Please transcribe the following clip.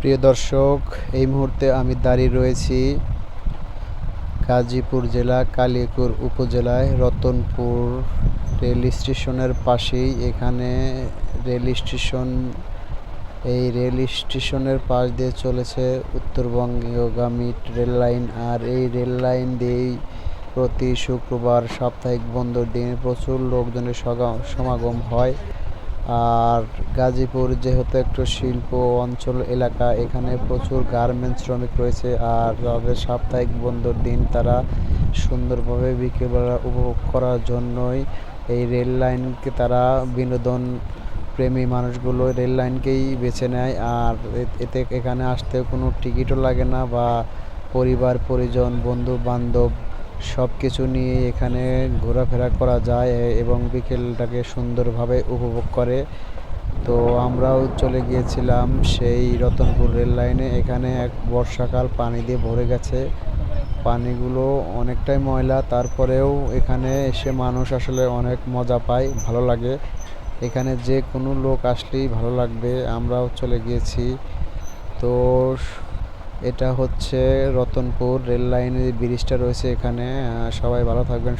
প্রিয় দর্শক, এই মুহূর্তে আমি দাঁড়িয়ে রয়েছি গাজীপুর জেলা, কালিয়াকুর উপজেলায় রতনপুর রেল স্টেশনের পাশেই। এখানে রেল স্টেশন, এই রেল স্টেশনের পাশ দিয়ে চলেছে উত্তরবঙ্গীয়গামী রেল লাইন। আর এই রেল লাইন দিয়েই প্রতি শুক্রবার সাপ্তাহিক বন্ধর দিনে প্রচুর লোকজনের সমাগম হয়। আর গাজীপুর যেহেতু একটু শিল্প অঞ্চল এলাকা, এখানে প্রচুর গার্মেন্টস শ্রমিক রয়েছে। আর তাদের সাপ্তাহিক বন্ধর দিন তারা সুন্দরভাবে বিকেলবেলা উপভোগ করার জন্যই এই রেল লাইনকে তারা বিনোদন প্রেমী মানুষগুলো রেল লাইনকেই বেছে নেয়। আর এতে এখানে আসতে কোনো টিকিটও লাগে না বা পরিবার, পরিজন বন্ধু বান্ধব সব কিছু নিয়ে এখানে ঘোরাফেরা করা যায় এবং বিকেলটাকে সুন্দরভাবে উপভোগ করে। তো আমরাও চলে গিয়েছিলাম সেই রতনপুর রেল লাইনে। এখানে এক বর্ষাকাল পানি দিয়ে ভরে গেছে। পানিগুলো অনেকটাই ময়লা, তারপরেও এখানে এসে মানুষ আসলে অনেক মজা পায়, ভালো লাগে। এখানে যে কোনো লোক আসলেই ভালো লাগবে। আমরাও চলে গিয়েছি। তো এটা হচ্ছে রতনপুর রেল লাইনের ব্রিজটা রয়েছে এখানে। সবাই ভালো থাকবেন